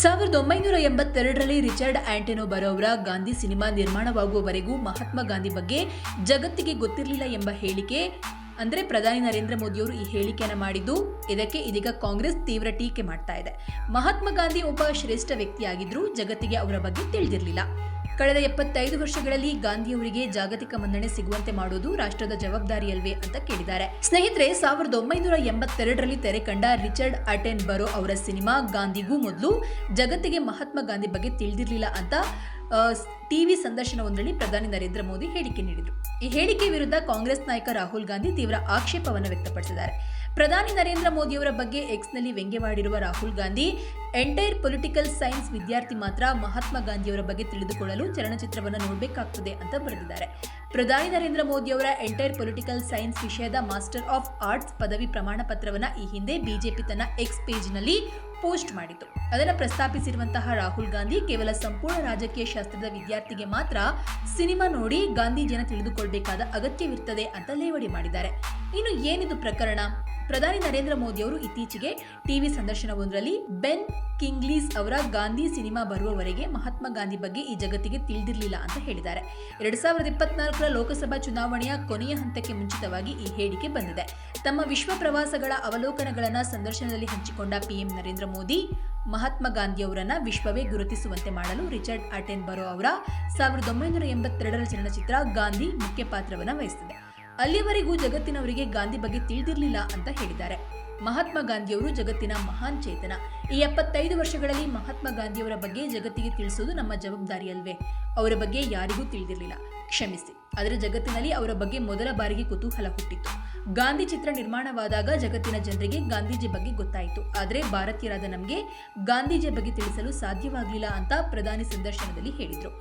ಸಾವಿರದ ಒಂಬೈನೂರ ಎಂಬತ್ತೆರಡರಲ್ಲಿ ರಿಚರ್ಡ್ ಆಂಟೆನೋ ಬರೋವರ ಗಾಂಧಿ ಸಿನಿಮಾ ನಿರ್ಮಾಣವಾಗುವವರೆಗೂ ಮಹಾತ್ಮ ಗಾಂಧಿ ಬಗ್ಗೆ ಜಗತ್ತಿಗೆ ಗೊತ್ತಿರಲಿಲ್ಲ ಎಂಬ ಹೇಳಿಕೆ, ಅಂದರೆ ಪ್ರಧಾನಿ ನರೇಂದ್ರ ಮೋದಿಯವರು ಈ ಹೇಳಿಕೆಯನ್ನು ಮಾಡಿದ್ದು. ಇದಕ್ಕೆ ಇದೀಗ ಕಾಂಗ್ರೆಸ್ ತೀವ್ರ ಟೀಕೆ ಮಾಡ್ತಾ ಇದೆ. ಮಹಾತ್ಮ ಗಾಂಧಿ ಒಬ್ಬ ಶ್ರೇಷ್ಠ ವ್ಯಕ್ತಿಯಾಗಿದ್ದರೂ ಜಗತ್ತಿಗೆ ಅವರ ಬಗ್ಗೆ ತಿಳಿದಿರಲಿಲ್ಲ. ಕಳೆದ ಎಪ್ಪತ್ತೈದು ವರ್ಷಗಳಲ್ಲಿ ಗಾಂಧಿಯವರಿಗೆ ಜಾಗತಿಕ ಮನ್ನಣೆ ಸಿಗುವಂತೆ ಮಾಡುವುದು ರಾಷ್ಟ್ರದ ಜವಾಬ್ದಾರಿಯಲ್ವೇ ಅಂತ ಕೇಳಿದ್ದಾರೆ. ಸ್ನೇಹಿತರೆ, ಸಾವಿರದ ಒಂಬೈನೂರ ಎಂಬತ್ತೆರಡರಲ್ಲಿ ತೆರೆ ಕಂಡ ರಿಚರ್ಡ್ ಅಟೆನ್ ಬರೋ ಅವರ ಸಿನಿಮಾ ಗಾಂಧಿಗೂ ಮೊದಲು ಜಗತ್ತಿಗೆ ಮಹಾತ್ಮ ಗಾಂಧಿ ಬಗ್ಗೆ ತಿಳಿದಿರಲಿಲ್ಲ ಅಂತ ಟಿವಿ ಸಂದರ್ಶನವೊಂದರಲ್ಲಿ ಪ್ರಧಾನಿ ನರೇಂದ್ರ ಮೋದಿ ಹೇಳಿಕೆ ನೀಡಿದರು. ಈ ಹೇಳಿಕೆ ವಿರುದ್ಧ ಕಾಂಗ್ರೆಸ್ ನಾಯಕ ರಾಹುಲ್ ಗಾಂಧಿ ತೀವ್ರ ಆಕ್ಷೇಪವನ್ನು ವ್ಯಕ್ತಪಡಿಸಿದ್ದಾರೆ. ಪ್ರಧಾನಿ ನರೇಂದ್ರ ಮೋದಿಯವರ ಬಗ್ಗೆ ಎಕ್ಸ್ನಲ್ಲಿ ವ್ಯಂಗ್ಯವಾಡಿರುವ Rahul Gandhi entire political science ವಿದ್ಯಾರ್ಥಿ ಮಾತ್ರ ಮಹಾತ್ಮ ಗಾಂಧಿಯವರ ಬಗ್ಗೆ ತಿಳಿದುಕೊಳ್ಳಲು ಚಲನಚಿತ್ರವನ್ನು ನೋಡಬೇಕಾಗ್ತದೆ ಅಂತ ಬರೆದಿದ್ದಾರೆ. ಪ್ರಧಾನಿ ನರೇಂದ್ರ ಮೋದಿಯವರ ಎಂಟೈರ್ ಪೊಲಿಟಿಕಲ್ ಸೈನ್ಸ್ ವಿಷಯದ ಮಾಸ್ಟರ್ ಆಫ್ ಆರ್ಟ್ಸ್ ಪದವಿ ಪ್ರಮಾಣ ಪತ್ರವನ್ನು ಈ ಹಿಂದೆ ಬಿಜೆಪಿ ತನ್ನ ಎಕ್ಸ್ ಪೇಜ್ನಲ್ಲಿ ಪೋಸ್ಟ್ ಮಾಡಿತು. ಅದನ್ನು ಪ್ರಸ್ತಾಪಿಸಿರುವಂತಹ ರಾಹುಲ್ ಗಾಂಧಿ ಕೇವಲ ಸಂಪೂರ್ಣ ರಾಜಕೀಯ ಶಾಸ್ತ್ರದ ವಿದ್ಯಾರ್ಥಿಗೆ ಮಾತ್ರ ಸಿನಿಮಾ ನೋಡಿ ಗಾಂಧೀಜಿಯನ್ನು ತಿಳಿದುಕೊಳ್ಬೇಕಾದ ಅಗತ್ಯವಿರ್ತದೆ ಅಂತ ಲೇವಡಿ ಮಾಡಿದ್ದಾರೆ. ಇನ್ನು ಏನಿದು ಪ್ರಕರಣ? ಪ್ರಧಾನಿ ನರೇಂದ್ರ ಮೋದಿ ಅವರು ಇತ್ತೀಚೆಗೆ ಟಿವಿ ಸಂದರ್ಶನವೊಂದರಲ್ಲಿ ಬೆನ್ ಕಿಂಗ್ಲೀಸ್ ಅವರ ಗಾಂಧಿ ಸಿನಿಮಾ ಬರುವವರೆಗೆ ಮಹಾತ್ಮ ಗಾಂಧಿ ಬಗ್ಗೆ ಈ ಜಗತ್ತಿಗೆ ತಿಳಿದಿರಲಿಲ್ಲ ಅಂತ ಹೇಳಿದ್ದಾರೆ. ಎರಡ್ ಸಾವಿರದ ಇಪ್ಪತ್ನಾಲ್ಕರ ಲೋಕಸಭಾ ಚುನಾವಣೆಯ ಕೊನೆಯ ಹಂತಕ್ಕೆ ಮುಂಚಿತವಾಗಿ ಈ ಹೇಳಿಕೆ ಬಂದಿದೆ. ತಮ್ಮ ವಿಶ್ವ ಪ್ರವಾಸಗಳ ಅವಲೋಕನಗಳನ್ನು ಸಂದರ್ಶನದಲ್ಲಿ ಹಂಚಿಕೊಂಡ ಪಿಎಂ ನರೇಂದ್ರ ಮೋದಿ, ಮಹಾತ್ಮ ಗಾಂಧಿಯವರನ್ನ ವಿಶ್ವವೇ ಗುರುತಿಸುವಂತೆ ಮಾಡಲು ರಿಚರ್ಡ್ ಅಟೆನ್ ಬರೋ ಅವರ ಸಾವಿರದ ಒಂಬೈನೂರ ಎಂಬತ್ತೆರಡರ ಚಲನಚಿತ್ರ ಗಾಂಧಿ ಮುಖ್ಯ ಪಾತ್ರವನ್ನು ವಹಿಸಿದೆ ಅಲ್ಲಿಯವರೆಗೂ ಜಗತ್ತಿನವರಿಗೆ ಗಾಂಧಿ ಬಗ್ಗೆ ತಿಳಿದಿರಲಿಲ್ಲ ಅಂತ ಹೇಳಿದ್ದಾರೆ. ಮಹಾತ್ಮ ಗಾಂಧಿಯವರು ಜಗತ್ತಿನ ಮಹಾನ್ ಚೇತನ. ಈ ಎಪ್ಪತ್ತೈದು ವರ್ಷಗಳಲ್ಲಿ ಮಹಾತ್ಮ ಗಾಂಧಿಯವರ ಬಗ್ಗೆ ಜಗತ್ತಿಗೆ ತಿಳಿಸುವುದು ನಮ್ಮ ಜವಾಬ್ದಾರಿಯಲ್ವೇ? ಅವರ ಬಗ್ಗೆ ಯಾರಿಗೂ ತಿಳಿದಿರಲಿಲ್ಲ. ಕ್ಷಮಿಸಿ. ಆದರೆ ಜಗತ್ತಿನಲ್ಲಿ ಅವರ ಬಗ್ಗೆ ಮೊದಲ ಬಾರಿಗೆ ಕುತೂಹಲ ಹುಟ್ಟಿತ್ತು. ಗಾಂಧಿ ಚಿತ್ರ ನಿರ್ಮಾಣವಾದಾಗ ಜಗತ್ತಿನ ಜನರಿಗೆ ಗಾಂಧೀಜಿ ಬಗ್ಗೆ ಗೊತ್ತಾಯಿತು. ಆದರೆ ಭಾರತೀಯರಾದ ನಮಗೆ ಗಾಂಧೀಜಿಯ ಬಗ್ಗೆ ತಿಳಿಸಲು ಸಾಧ್ಯವಾಗಲಿಲ್ಲ ಅಂತ ಪ್ರಧಾನಿ ಸಂದರ್ಶನದಲ್ಲಿ ಹೇಳಿದರು.